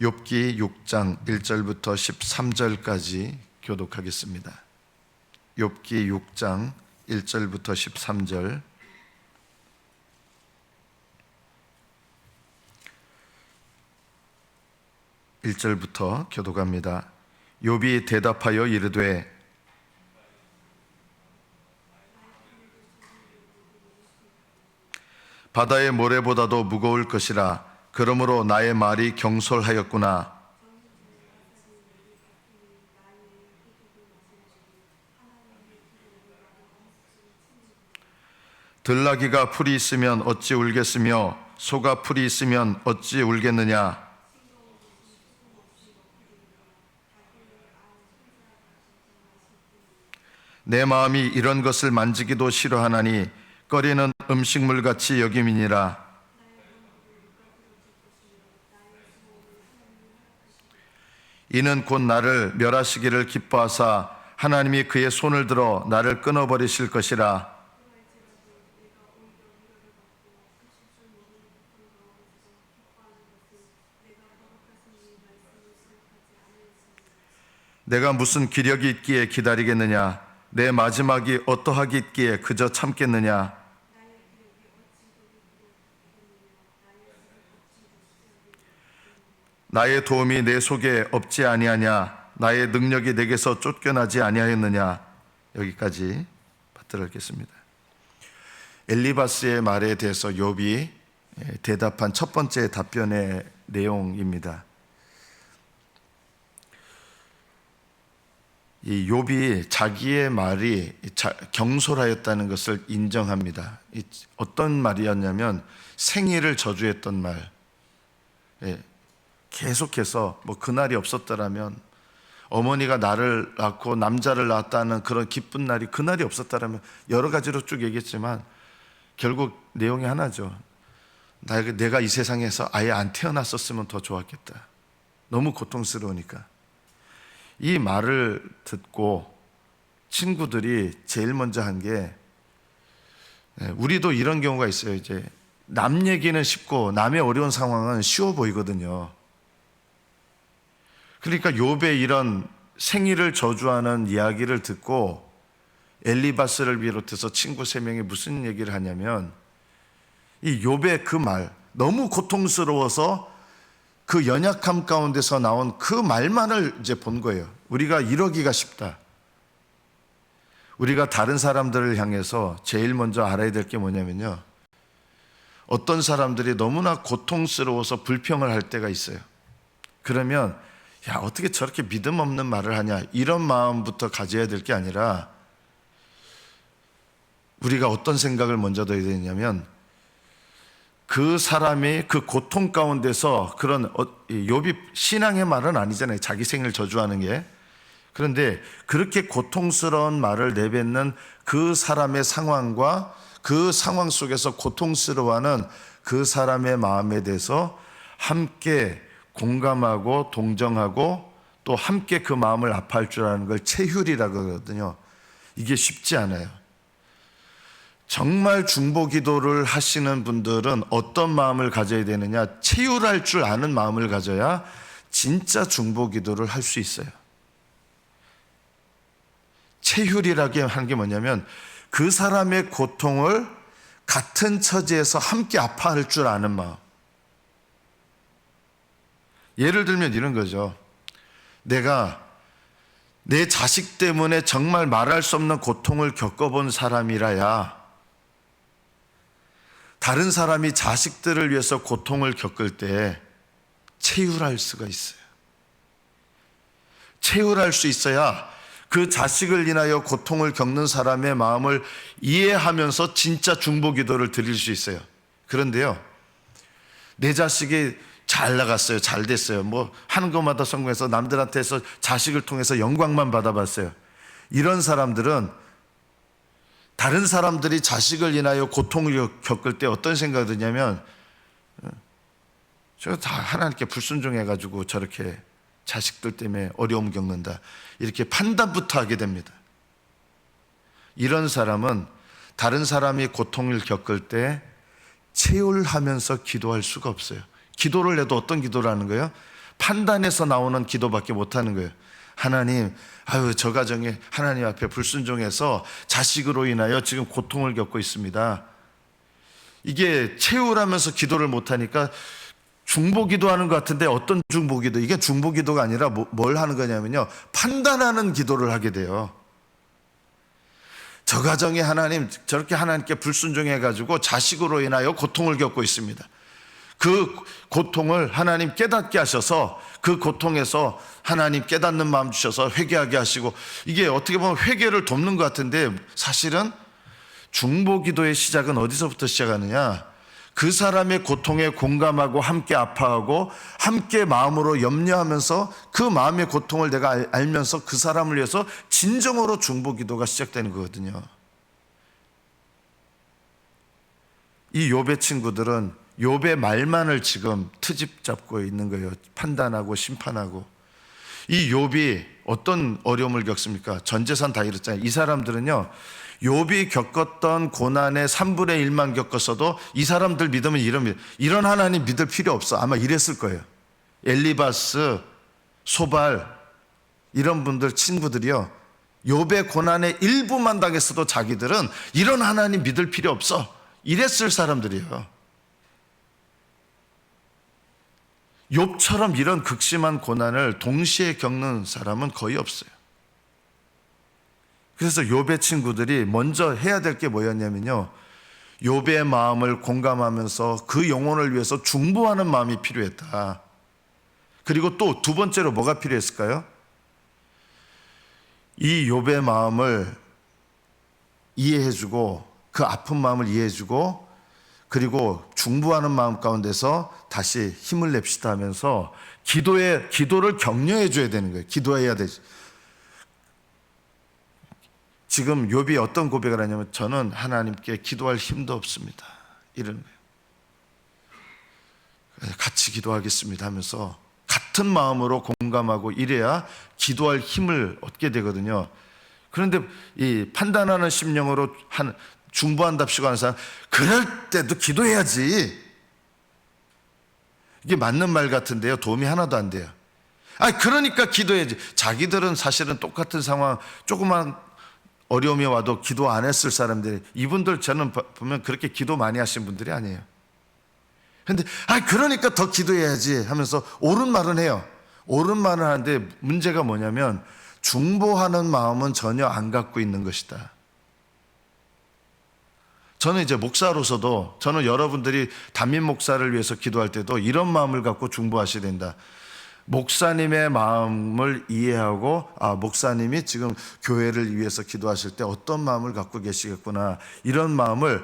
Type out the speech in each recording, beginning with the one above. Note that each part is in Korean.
욥기 6장 1절부터 13절까지 교독하겠습니다. 욥기 6장 1절부터 13절 일절부터 교독합니다. 욥이 대답하여 이르되 바다의 모래보다도 무거울 것이라 그러므로 나의 말이 경솔하였구나. 들나귀가 풀이 있으면 어찌 울겠으며 소가 풀이 있으면 어찌 울겠느냐? 내 마음이 이런 것을 만지기도 싫어하나니 꺼리는 음식물 같이 여김이니라 이는 곧 나를 멸하시기를 기뻐하사 하나님이 그의 손을 들어 나를 끊어버리실 것이라. 내가 무슨 기력이 있기에 기다리겠느냐? 내 마지막이 어떠하겠기에 그저 참겠느냐 나의 도움이 내 속에 없지 아니하냐 나의 능력이 내게서 쫓겨나지 아니하였느냐 여기까지 받들어 읽겠습니다 엘리바스의 말에 대해서 욥이 대답한 첫 번째 답변의 내용입니다 이 욥이 자기의 말이 자- 경솔하였다는 것을 인정합니다. 이 어떤 말이었냐면 생일을 저주했던 말. 예, 계속해서 뭐 그날이 없었더라면 어머니가 나를 낳고 남자를 낳았다는 그런 기쁜 날이 그날이 없었다라면 여러 가지로 쭉 얘기했지만 결국 내용이 하나죠. 나- 내가 이 세상에서 아예 안 태어났었으면 더 좋았겠다. 너무 고통스러우니까. 이 말을 듣고 친구들이 제일 먼저 한게 예, 우리도 이런 경우가 있어요. 이제 남 얘기는 쉽고 남의 어려운 상황은 쉬워 보이거든요. 그러니까 욥의 이런 생일을 저주하는 이야기를 듣고 엘리바스를 비롯해서 친구 세 명이 무슨 얘기를 하냐면 이 욥의 그 말 너무 고통스러워서 그 연약함 가운데서 나온 그 말만을 이제 본 거예요. 우리가 이러기가 쉽다. 우리가 다른 사람들을 향해서 제일 먼저 알아야 될 게 뭐냐면요. 어떤 사람들이 너무나 고통스러워서 불평을 할 때가 있어요. 그러면 야, 어떻게 저렇게 믿음 없는 말을 하냐. 이런 마음부터 가져야 될 게 아니라 우리가 어떤 생각을 먼저 둬야 되냐면 그 사람이 그 고통 가운데서 그런 어, 이 욥이 신앙의 말은 아니잖아요. 자기 생을 저주하는 게. 그런데 그렇게 고통스러운 말을 내뱉는 그 사람의 상황과 그 상황 속에서 고통스러워하는 그 사람의 마음에 대해서 함께 공감하고 동정하고 또 함께 그 마음을 아파할 줄 아는 걸 체휼이라고 그러거든요. 이게 쉽지 않아요. 정말 중보 기도를 하시는 분들은 어떤 마음을 가져야 되느냐? 체휼할 줄 아는 마음을 가져야 진짜 중보 기도를 할 수 있어요. 체휼이라고 하는 게 뭐냐면 그 사람의 고통을 같은 처지에서 함께 아파할 줄 아는 마음. 예를 들면 이런 거죠. 내가 내 자식 때문에 정말 말할 수 없는 고통을 겪어본 사람이라야 다른 사람이 자식들을 위해서 고통을 겪을 때 체휼할 수가 있어요. 체휼할 수 있어야 그 자식을 인하여 고통을 겪는 사람의 마음을 이해하면서 진짜 중보 기도를 드릴 수 있어요. 그런데요, 내 자식이 잘 나갔어요. 잘 됐어요. 뭐 하는 것마다 성공해서 남들한테서 자식을 통해서 영광만 받아봤어요. 이런 사람들은 다른 사람들이 자식을 인하여 고통을 겪을 때 어떤 생각이 드냐면 어, 저다 하나님께 불순종해가지고 저렇게 자식들 때문에 어려움 겪는다. 이렇게 판단부터 하게 됩니다. 이런 사람은 다른 사람이 고통을 겪을 때 체휼하면서 기도할 수가 없어요. 기도를 해도 어떤 기도를 하는 거예요? 판단에서 나오는 기도밖에 못 하는 거예요. 하나님, 아유, 저 가정에 하나님 앞에 불순종해서 자식으로 인하여 지금 고통을 겪고 있습니다. 이게 채우라면서 기도를 못 하니까 중보 기도하는 것 같은데 어떤 중보 기도? 이게 중보 기도가 아니라 뭐- 뭘 하는 거냐면요. 판단하는 기도를 하게 돼요. 저 가정에 하나님 저렇게 하나님께 불순종해 가지고 자식으로 인하여 고통을 겪고 있습니다. 그 고통을 하나님 깨닫게 하셔서 그 고통에서 하나님 깨닫는 마음 주셔서 회개하게 하시고 이게 어떻게 보면 회개를 돕는 것 같은데 사실은 중보 기도의 시작은 어디서부터 시작하느냐? 그 사람의 고통에 공감하고 함께 아파하고 함께 마음으로 염려하면서 그 마음의 고통을 내가 알- 알면서 그 사람을 위해서 진정으로 중보 기도가 시작되는 거거든요. 이 욥의 친구들은 욥의 말만을 지금 트집 잡고 있는 거예요. 판단하고 심판하고. 이 욥이 어떤 어려움을 겪습니까? 전 재산 다 잃었잖아요. 이 사람들은요. 욥이 겪었던 고난의 3분의 1만 겪었어도 이 사람들 믿으면 이런 이런 하나님 믿을 필요 없어. 아마 이랬을 거예요. 엘리바스, 소발 이런 분들 친구들이요. 욥의 고난의 일부만 당했어도 자기들은 이런 하나님 믿을 필요 없어. 이랬을 사람들이에요. 욥처럼 이런 극심한 고난을 동시에 겪는 사람은 거의 없어요. 그래서 욥의 친구들이 먼저 해야 될 게 뭐였냐면요. 욥의 마음을 공감하면서 그 영혼을 위해서 중보하는 마음이 필요했다. 그리고 또 두 번째로 뭐가 필요했을까요? 이 욥의 마음을 이해해주고 그 아픈 마음을 이해해주고 그리고 중부하는 마음 가운데서 다시 힘을 냅시다 하면서 기도에 기도를 격려해 줘야 되는 거예요. 기도해야 되지. 지금 욥이 어떤 고백을 하냐면 저는 하나님께 기도할 힘도 없습니다. 이런 거예요. 같이 기도하겠습니다 하면서 같은 마음으로 공감하고 이래야 기도할 힘을 얻게 되거든요. 그런데 이 판단하는 심령으로 한 중보한답시고 하는 사람 그럴 때도 기도해야지. 이게 맞는 말 같은데요. 도움이 하나도 안 돼요. 아, 그러니까 기도해야지. 자기들은 사실은 똑같은 상황, 조그만 어려움이 와도 기도 안 했을 사람들이 이분들 저는 봐- 보면 그렇게 기도 많이 하신 분들이 아니에요. 근데 아 그러니까 더 기도해야지 하면서 옳은 말은 해요. 옳은 말은 하는데 문제가 뭐냐면 중보하는 마음은 전혀 안 갖고 있는 것이다. 저는 이제 목사로서도 저는 여러분들이 담임 목사를 위해서 기도할 때도 이런 마음을 갖고 중보하셔야 된다. 목사님의 마음을 이해하고 아 목사님이 지금 교회를 위해서 기도하실 때 어떤 마음을 갖고 계시겠구나 이런 마음을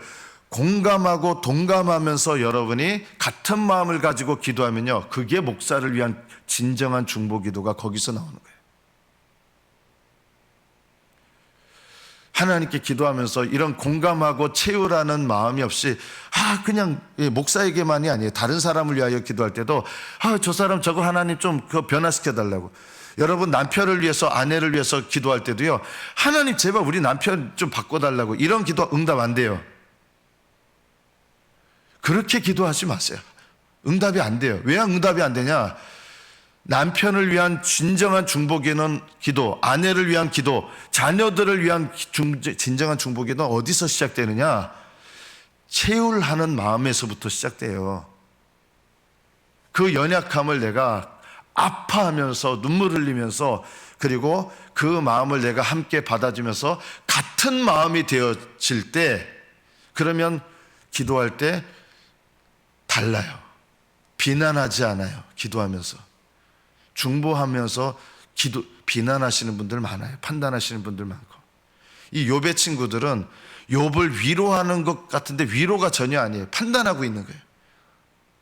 공감하고 동감하면서 여러분이 같은 마음을 가지고 기도하면요 그게 목사를 위한 진정한 중보 기도가 거기서 나오는 거예요. 하나님께 기도하면서 이런 공감하고 채우라는 마음이 없이 아 그냥 예, 목사에게만이 아니에요. 다른 사람을 위하여 기도할 때도 아 저 사람 저거 하나님 좀 그 변화시켜 달라고. 여러분 남편을 위해서 아내를 위해서 기도할 때도요 하나님 제발 우리 남편 좀 바꿔 달라고. 이런 기도 응답 안 돼요. 그렇게 기도하지 마세요. 응답이 안 돼요. 왜 응답이 안 되냐 남편을 위한 진정한 중보기는 기도, 아내를 위한 기도, 자녀들을 위한 중- 진정한 중보기는 어디서 시작되느냐? 채울하는 마음에서부터 시작돼요. 그 연약함을 내가 아파하면서 눈물 흘리면서 그리고 그 마음을 내가 함께 받아주면서 같은 마음이 되어질 때 그러면 기도할 때 달라요. 비난하지 않아요. 기도하면서. 중보하면서 기도 비난하시는 분들 많아요. 판단하시는 분들 많고. 이 욥의 친구들은 욥을 위로하는 것 같은데 위로가 전혀 아니에요. 판단하고 있는 거예요.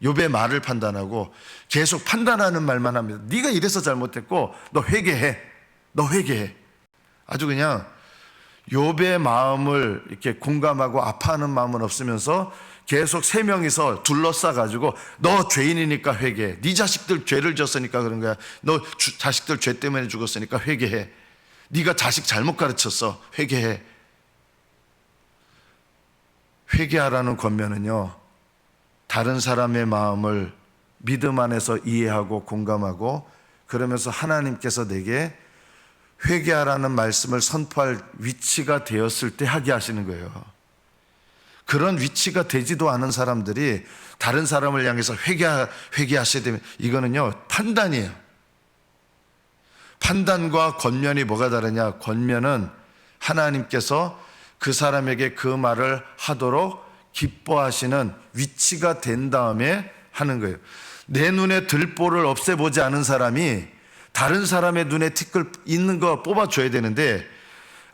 욥의 말을 판단하고 계속 판단하는 말만 합니다. 네가 이래서 잘못했고 너 회개해. 너 회개해. 아주 그냥 욥의 마음을 이렇게 공감하고 아파하는 마음은 없으면서 계속 세 명이서 둘러싸 가지고 너 죄인이니까 회개해. 네 자식들 죄를 졌으니까 그런 거야. 너 주- 자식들 죄 때문에 죽었으니까 회개해. 네가 자식 잘못 가르쳤어. 회개해. 회개하라는 권면은요. 다른 사람의 마음을 믿음 안에서 이해하고 공감하고 그러면서 하나님께서 내게 회개하라는 말씀을 선포할 위치가 되었을 때 하게 하시는 거예요. 그런 위치가 되지도 않은 사람들이 다른 사람을 향해서 회개 회개하셔야 되면 이거는요 판단이에요. 판단과 권면이 뭐가 다르냐? 권면은 하나님께서 그 사람에게 그 말을 하도록 기뻐하시는 위치가 된 다음에 하는 거예요. 내 눈에 들보를 없애보지 않은 사람이 다른 사람의 눈에 티끌 있는 거 뽑아줘야 되는데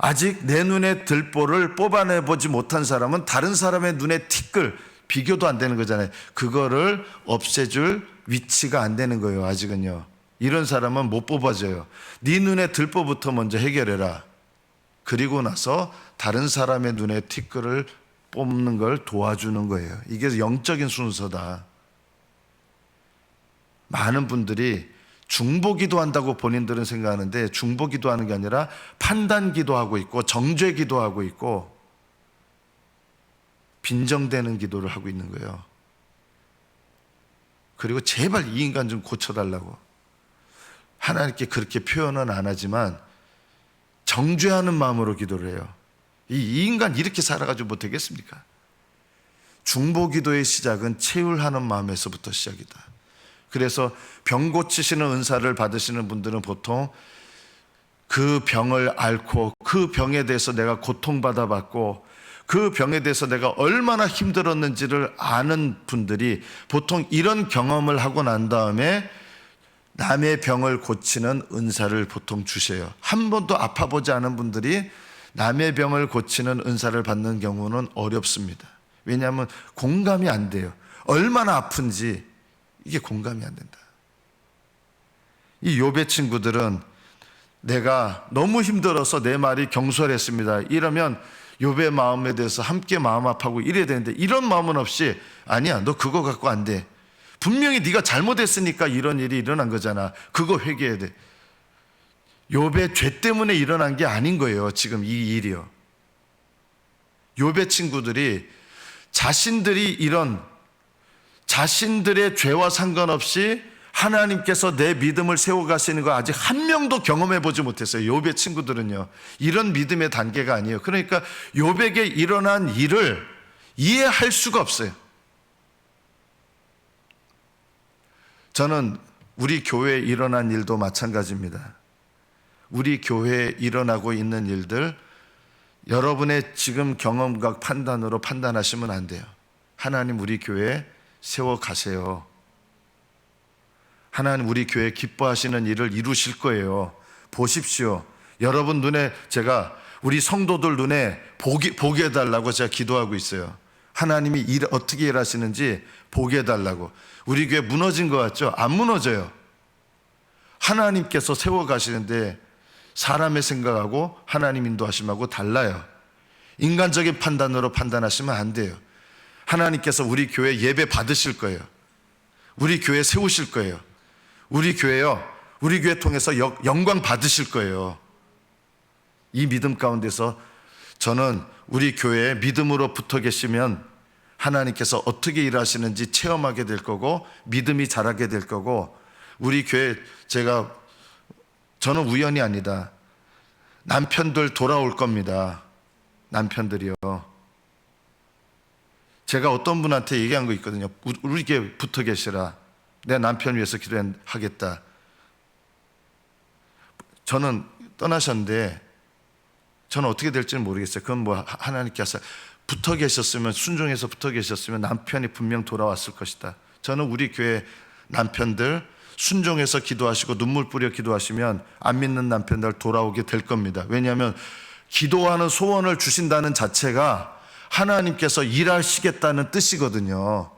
아직 내 눈에 들보를 뽑아내 보지 못한 사람은 다른 사람의 눈에 티끌 비교도 안 되는 거잖아요. 그거를 없애줄 위치가 안 되는 거예요. 아직은요. 이런 사람은 못 뽑아줘요. 네 눈에 들보부터 먼저 해결해라. 그리고 나서 다른 사람의 눈에 티끌을 뽑는 걸 도와주는 거예요. 이게 영적인 순서다. 많은 분들이 중보기도 한다고 본인들은 생각하는데 중보기도 하는 게 아니라 판단기도 하고 있고 정죄기도 하고 있고 빈정되는 기도를 하고 있는 거예요. 그리고 제발 이 인간 좀 고쳐달라고. 하나님께 그렇게 표현은 안 하지만 정죄하는 마음으로 기도를 해요. 이, 이 인간 이렇게 살아가지고 뭐 되겠습니까? 중보 기도의 시작은 채울하는 마음에서부터 시작이다. 그래서 병 고치시는 은사를 받으시는 분들은 보통 그 병을 앓고 그 병에 대해서 내가 고통받아 봤고 그 병에 대해서 내가 얼마나 힘들었는지를 아는 분들이 보통 이런 경험을 하고 난 다음에 남의 병을 고치는 은사를 보통 주셔요. 한 번도 아파보지 않은 분들이 남의 병을 고치는 은사를 받는 경우는 어렵습니다. 왜냐하면 공감이 안 돼요. 얼마나 아픈지 이게 공감이 안 된다. 이 요배 친구들은 내가 너무 힘들어서 내 말이 경솔했습니다. 이러면 요배 마음에 대해서 함께 마음 아파하고 이래야 되는데 이런 마음은 없이 아니야 너 그거 갖고 안 돼. 분명히 네가 잘못했으니까 이런 일이 일어난 거잖아. 그거 회개해야 돼. 요배 죄 때문에 일어난 게 아닌 거예요. 지금 이 일이요. 요배 친구들이 자신들이 이런 자신들의 죄와 상관없이 하나님께서 내 믿음을 세워가시는 거 아직 한 명도 경험해 보지 못했어요. 요배 친구들은요. 이런 믿음의 단계가 아니에요. 그러니까 요백에 일어난 일을 이해할 수가 없어요. 저는 우리 교회에 일어난 일도 마찬가지입니다. 우리 교회에 일어나고 있는 일들 여러분의 지금 경험과 판단으로 판단하시면 안 돼요. 하나님 우리 교회에 세워 가세요. 하나님 우리 교회 기뻐하시는 일을 이루실 거예요. 보십시오. 여러분 눈에 제가 우리 성도들 눈에 보기, 보게 해달라고 제가 기도하고 있어요. 하나님이 일, 어떻게 일하시는지 보게 해달라고. 우리 교회 무너진 것 같죠? 안 무너져요. 하나님께서 세워가시는데 사람의 생각하고 하나님 인도하심하고 달라요. 인간적인 판단으로 판단하시면 안 돼요. 하나님께서 우리 교회 예배 받으실 거예요. 우리 교회 세우실 거예요. 우리 교회요. 우리 교회 통해서 여- 영광 받으실 거예요. 이 믿음 가운데서 저는 우리 교회에 믿음으로 붙어 계시면 하나님께서 어떻게 일하시는지 체험하게 될 거고 믿음이 자라게 될 거고 우리 교회 제가 저는 우연이 아니다. 남편들 돌아올 겁니다. 남편들이요. 제가 어떤 분한테 얘기한 거 있거든요. 우- 우리 교회 붙어 계시라. 내 남편 위해서 기도하겠다. 저는 떠나셨는데 저는 어떻게 될지는 모르겠어요. 그건 뭐 하- 하나님께서 붙어 계셨으면 순종해서 붙어 계셨으면 남편이 분명 돌아왔을 것이다. 저는 우리 교회 남편들 순종해서 기도하시고 눈물 뿌려 기도하시면 안 믿는 남편들 돌아오게 될 겁니다. 왜냐하면 기도하는 소원을 주신다는 자체가 하나님께서 일하시겠다는 뜻이거든요.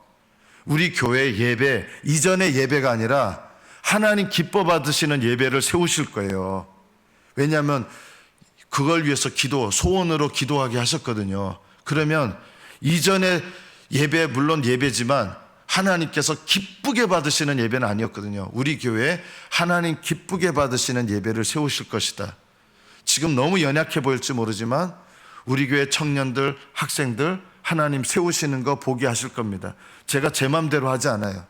우리 교회 예배, 이전의 예배가 아니라 하나님 기뻐 받으시는 예배를 세우실 거예요. 왜냐하면 그걸 위해서 기도, 소원으로 기도하게 하셨거든요. 그러면 이전의 예배, 물론 예배지만 하나님께서 기쁘게 받으시는 예배는 아니었거든요. 우리 교회에 하나님 기쁘게 받으시는 예배를 세우실 것이다. 지금 너무 연약해 보일지 모르지만 우리 교회 청년들, 학생들 하나님 세우시는 거 보게 하실 겁니다. 제가 제 맘대로 하지 않아요.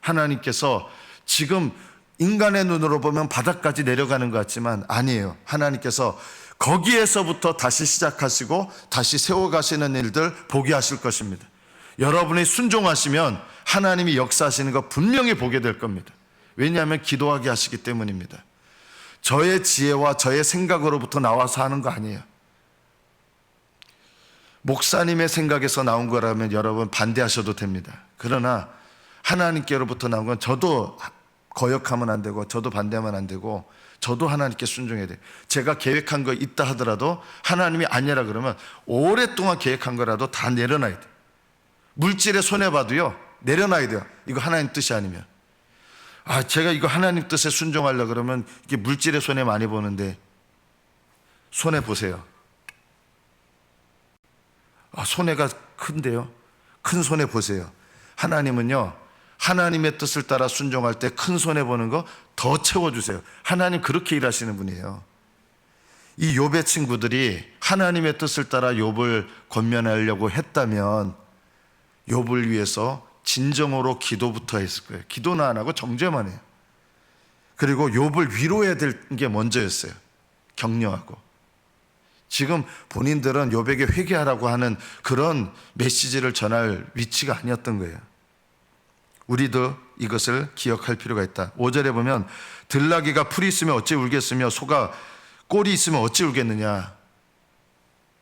하나님께서 지금 인간의 눈으로 보면 바닥까지 내려가는 것 같지만 아니에요. 하나님께서 거기에서부터 다시 시작하시고 다시 세워가시는 일들 보게 하실 것입니다. 여러분이 순종하시면 하나님이 역사하시는 거 분명히 보게 될 겁니다. 왜냐하면 기도하게 하시기 때문입니다. 저의 지혜와 저의 생각으로부터 나와서 하는 거 아니에요. 목사님의 생각에서 나온 거라면 여러분 반대하셔도 됩니다. 그러나 하나님께로부터 나온 건 저도 거역하면 안 되고 저도 반대하면 안 되고 저도 하나님께 순종해야 돼요. 제가 계획한 거 있다 하더라도 하나님이 아니라 그러면 오랫동안 계획한 거라도 다 내려놔야 돼요. 물질에 손해 봐도요, 내려놔야 돼요. 이거 하나님 뜻이 아니면. 아, 제가 이거 하나님 뜻에 순종하려 그러면 이게 물질에 손해 많이 보는데 손해 보세요. 아, 손해가 큰데요. 큰 손해 보세요. 하나님은요. 하나님의 뜻을 따라 순종할 때 큰 손해 보는 거 더 채워 주세요. 하나님 그렇게 일하시는 분이에요. 이 욥의 친구들이 하나님의 뜻을 따라 욥을 권면하려고 했다면 욥을 위해서 진정으로 기도부터 했을 거예요. 기도는 안 하고 정죄만 해요. 그리고 욥을 위로해야 될 게 먼저였어요. 격려하고. 지금 본인들은 욥에게 회개하라고 하는 그런 메시지를 전할 위치가 아니었던 거예요. 우리도 이것을 기억할 필요가 있다. 5절에 보면 들나귀가 풀이 있으면 어찌 울겠으며 소가 꼴이 있으면 어찌 울겠느냐.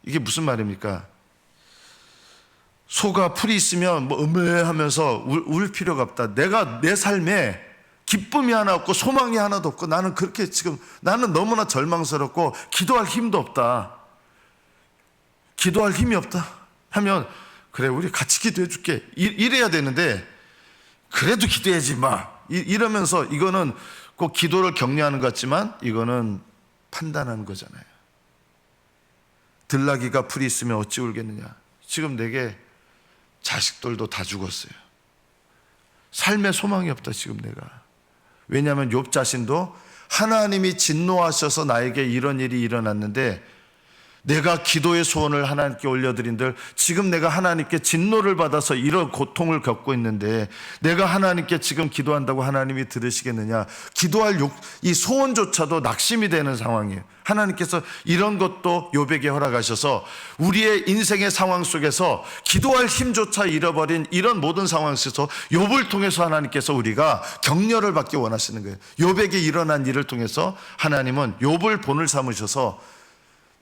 이게 무슨 말입니까? 소가 풀이 있으면 뭐 음해하면서 울, 울 필요가 없다. 내가 내 삶에 기쁨이 하나 없고 소망이 하나도 없고 나는 그렇게 지금 나는 너무나 절망스럽고 기도할 힘도 없다. 기도할 힘이 없다. 하면 그래 우리 같이 기도해 줄게. 이- 이래야 되는데 그래도 기도하지 마. 이- 이러면서 이거는 꼭 기도를 격려하는 것 같지만 이거는 판단하는 거잖아요. 들나귀가 풀이 있으면 어찌 울겠느냐. 지금 내게 자식들도 다 죽었어요. 삶에 소망이 없다 지금 내가. 왜냐하면 욥 자신도 하나님이 진노하셔서 나에게 이런 일이 일어났는데 내가 기도의 소원을 하나님께 올려드린들 지금 내가 하나님께 진노를 받아서 이런 고통을 겪고 있는데 내가 하나님께 지금 기도한다고 하나님이 들으시겠느냐? 기도할 욕, 이 소원조차도 낙심이 되는 상황이에요. 하나님께서 이런 것도 요백에 허락하셔서 우리의 인생의 상황 속에서 기도할 힘조차 잃어버린 이런 모든 상황 속에서 욥을 통해서 하나님께서 우리가 격려를 받기 원하시는 거예요. 요백에 일어난 일을 통해서 하나님은 욥을 본을 삼으셔서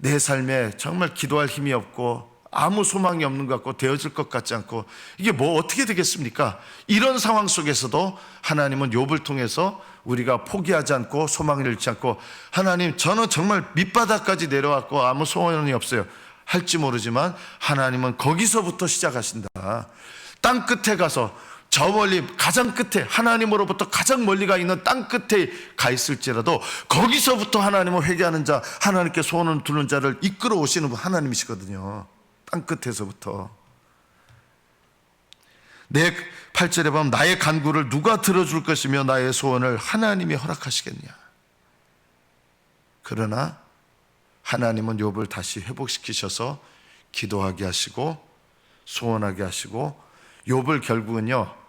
내 삶에 정말 기도할 힘이 없고 아무 소망이 없는 것 같고 되어질 것 같지 않고 이게 뭐 어떻게 되겠습니까? 이런 상황 속에서도 하나님은 욥을 통해서 우리가 포기하지 않고 소망을 잃지 않고 하나님 저는 정말 밑바닥까지 내려왔고 아무 소원이 없어요. 할지 모르지만 하나님은 거기서부터 시작하신다. 땅 끝에 가서 저 멀리 가장 끝에 하나님으로부터 가장 멀리 가 있는 땅 끝에 가 있을지라도 거기서부터 하나님을 회개하는 자 하나님께 소원을 두는 자를 이끌어 오시는 분 하나님이시거든요. 땅 끝에서부터. 내 8절에 보면 나의 간구를 누가 들어줄 것이며 나의 소원을 하나님이 허락하시겠냐? 그러나 하나님은 욥을 다시 회복시키셔서 기도하게 하시고 소원하게 하시고 욥을 결국은요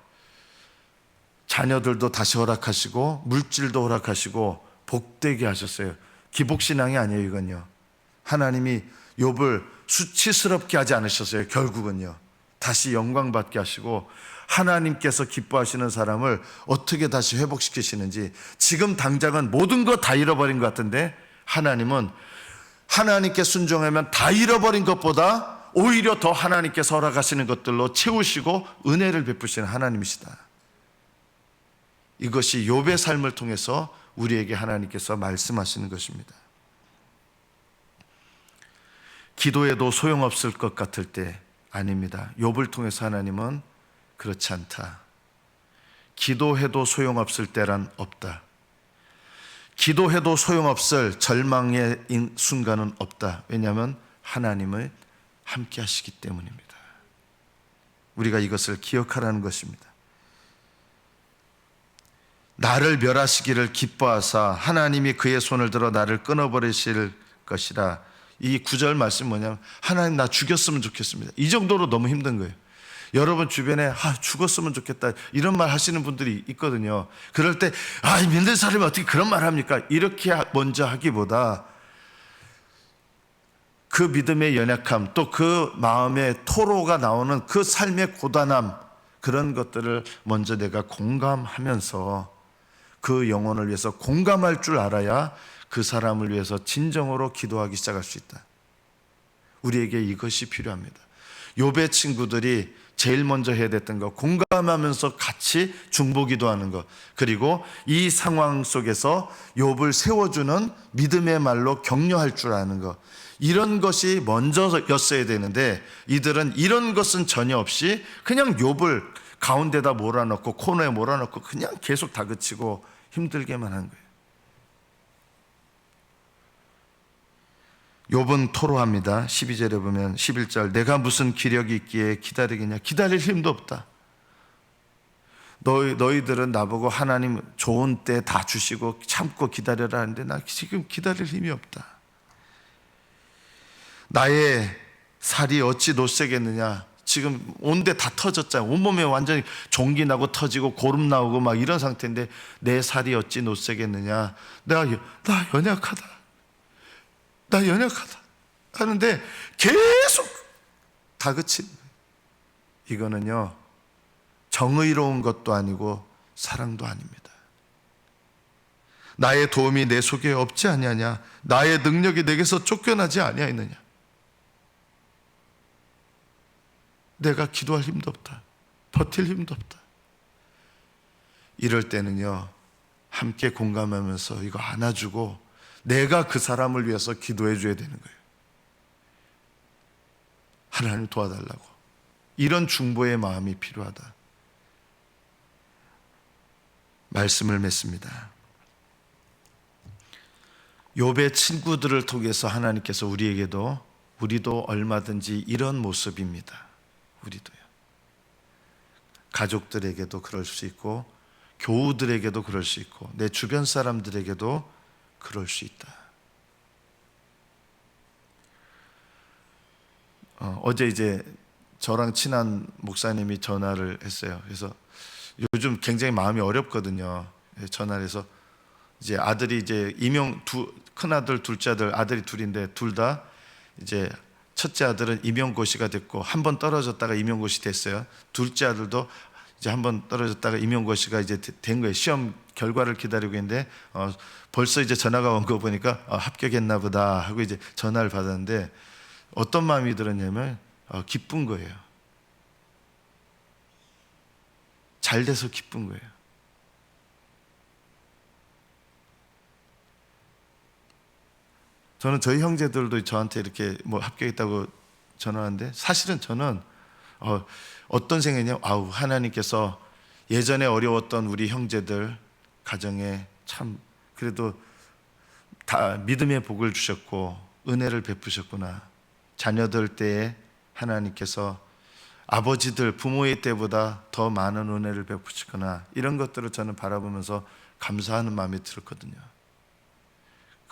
자녀들도 다시 허락하시고 물질도 허락하시고 복되게 하셨어요. 기복신앙이 아니에요 이건요. 하나님이 욥을 수치스럽게 하지 않으셨어요. 결국은요. 다시 영광 받게 하시고 하나님께서 기뻐하시는 사람을 어떻게 다시 회복시키시는지 지금 당장은 모든 거 다 잃어버린 것 같은데 하나님은 하나님께 순종하면 다 잃어버린 것보다 오히려 더 하나님께서 허락하시는 것들로 채우시고 은혜를 베푸시는 하나님이시다. 이것이 욥의 삶을 통해서 우리에게 하나님께서 말씀하시는 것입니다. 기도해도 소용없을 것 같을 때 아닙니다. 욥을 통해서 하나님은 그렇지 않다. 기도해도 소용없을 때란 없다. 기도해도 소용없을 절망의 인- 순간은 없다. 왜냐하면 하나님을 함께 하시기 때문입니다. 우리가 이것을 기억하라는 것입니다. 나를 멸하시기를 기뻐하사 하나님이 그의 손을 들어 나를 끊어버리실 것이라. 이 구절 말씀 뭐냐면 하나님 나 죽였으면 좋겠습니다. 이 정도로 너무 힘든 거예요. 여러분 주변에 아, 죽었으면 좋겠다 이런 말 하시는 분들이 있거든요. 그럴 때 아, 믿는 사람이 어떻게 그런 말 합니까? 이렇게 하- 먼저 하기보다 그 믿음의 연약함 또 그 마음의 토로가 나오는 그 삶의 고단함 그런 것들을 먼저 내가 공감하면서 그 영혼을 위해서 공감할 줄 알아야 그 사람을 위해서 진정으로 기도하기 시작할 수 있다. 우리에게 이것이 필요합니다. 요배 친구들이 제일 먼저 해야 됐던 거 공감하면서 같이 중보기도 하는 것 그리고 이 상황 속에서 욥을 세워주는 믿음의 말로 격려할 줄 아는 것 이런 것이 먼저였어야 되는데 이들은 이런 것은 전혀 없이 그냥 욥을 가운데다 몰아넣고 코너에 몰아넣고 그냥 계속 다그치고 힘들게만 한 거예요. 욥은 토로합니다. 12절에 보면 11절 내가 무슨 기력이 있기에 기다리겠냐 기다릴 힘도 없다. 너희 너희들은 나보고 하나님 좋은 때 다 주시고 참고 기다려라 하는데 나 지금 기다릴 힘이 없다. 나의 살이 어찌 노세겠느냐 지금 온데 다 터졌잖아. 온몸에 완전히 종기 나고 터지고 고름 나오고 막 이런 상태인데 내 살이 어찌 노세겠느냐. 내가 여- 나 연약하다. 나 연약하다. 하는데 계속 다그친. 이거는요. 정의로운 것도 아니고 사랑도 아닙니다. 나의 도움이 내 속에 없지 아니하냐? 나의 능력이 내게서 쫓겨나지 아니하느냐? 내가 기도할 힘도 없다. 버틸 힘도 없다. 이럴 때는요, 함께 공감하면서 이거 안아주고 내가 그 사람을 위해서 기도해 줘야 되는 거예요. 하나님 도와달라고. 이런 중보의 마음이 필요하다. 말씀을 맺습니다. 욥의 친구들을 통해서 하나님께서 우리에게도 우리도 얼마든지 이런 모습입니다. 우리도요. 가족들에게도 그럴 수 있고 교우들에게도 그럴 수 있고 내 주변 사람들에게도 그럴 수 있다. 어, 어제 이제 저랑 친한 목사님이 전화를 했어요. 그래서 요즘 굉장히 마음이 어렵거든요. 예, 전화를 해서 이제 아들이 이제 임용 두 큰아들 둘째 아들 아들이 둘인데 둘 다 이제 첫째 아들은 임용고시가 됐고 한 번 떨어졌다가 임용고시 됐어요. 둘째 아들도 이제 한 번 떨어졌다가 임용고시가 이제 되- 된 거예요. 시험 결과를 기다리고 있는데 어, 벌써 이제 전화가 온 거 보니까 어, 합격했나 보다 하고 이제 전화를 받았는데 어떤 마음이 들었냐면 어, 기쁜 거예요. 잘 돼서 기쁜 거예요. 저는 저희 형제들도 저한테 이렇게 뭐 합격했다고 전화하는데 사실은 저는 어, 어떤 생각이냐 아우 하나님께서 예전에 어려웠던 우리 형제들 가정에 참 그래도 다 믿음의 복을 주셨고 은혜를 베푸셨구나 자녀들 때에 하나님께서 아버지들 부모의 때보다 더 많은 은혜를 베푸시거나 이런 것들을 저는 바라보면서 감사하는 마음이 들었거든요.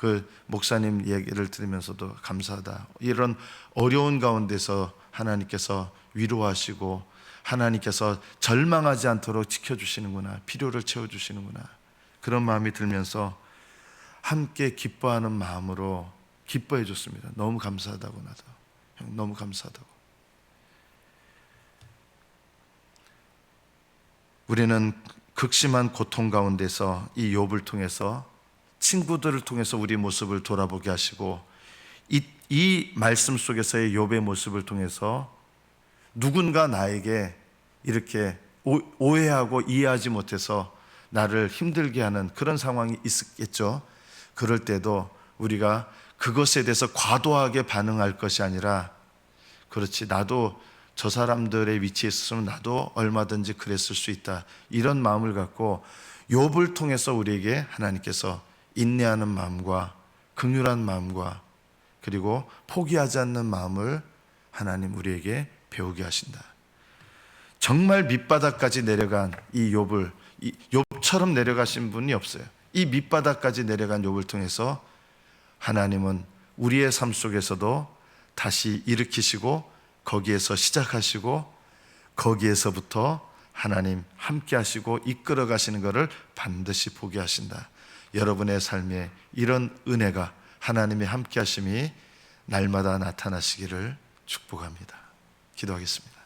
그 목사님 얘기를 들으면서도 감사하다. 이런 어려운 가운데서 하나님께서 위로하시고 하나님께서 절망하지 않도록 지켜주시는구나. 필요를 채워주시는구나. 그런 마음이 들면서 함께 기뻐하는 마음으로 기뻐해 줬습니다. 너무 감사하다고 나도. 형, 너무 감사하다고. 우리는 극심한 고통 가운데서 이 욥을 통해서 친구들을 통해서 우리 모습을 돌아보게 하시고 이, 이 말씀 속에서의 욥의 모습을 통해서 누군가 나에게 이렇게 오, 오해하고 이해하지 못해서 나를 힘들게 하는 그런 상황이 있었겠죠. 그럴 때도 우리가 그것에 대해서 과도하게 반응할 것이 아니라 그렇지 나도 저 사람들의 위치에 있었으면 나도 얼마든지 그랬을 수 있다. 이런 마음을 갖고 욥을 통해서 우리에게 하나님께서 인내하는 마음과 긍휼한 마음과 그리고 포기하지 않는 마음을 하나님 우리에게 배우게 하신다. 정말 밑바닥까지 내려간 이 욥을 이 욥처럼 내려가신 분이 없어요. 이 밑바닥까지 내려간 욥을 통해서 하나님은 우리의 삶 속에서도 다시 일으키시고 거기에서 시작하시고 거기에서부터 하나님 함께 하시고 이끌어 가시는 것을 반드시 보게 하신다. 여러분의 삶에 이런 은혜가 하나님의 함께 하심이 날마다 나타나시기를 축복합니다. 기도하겠습니다.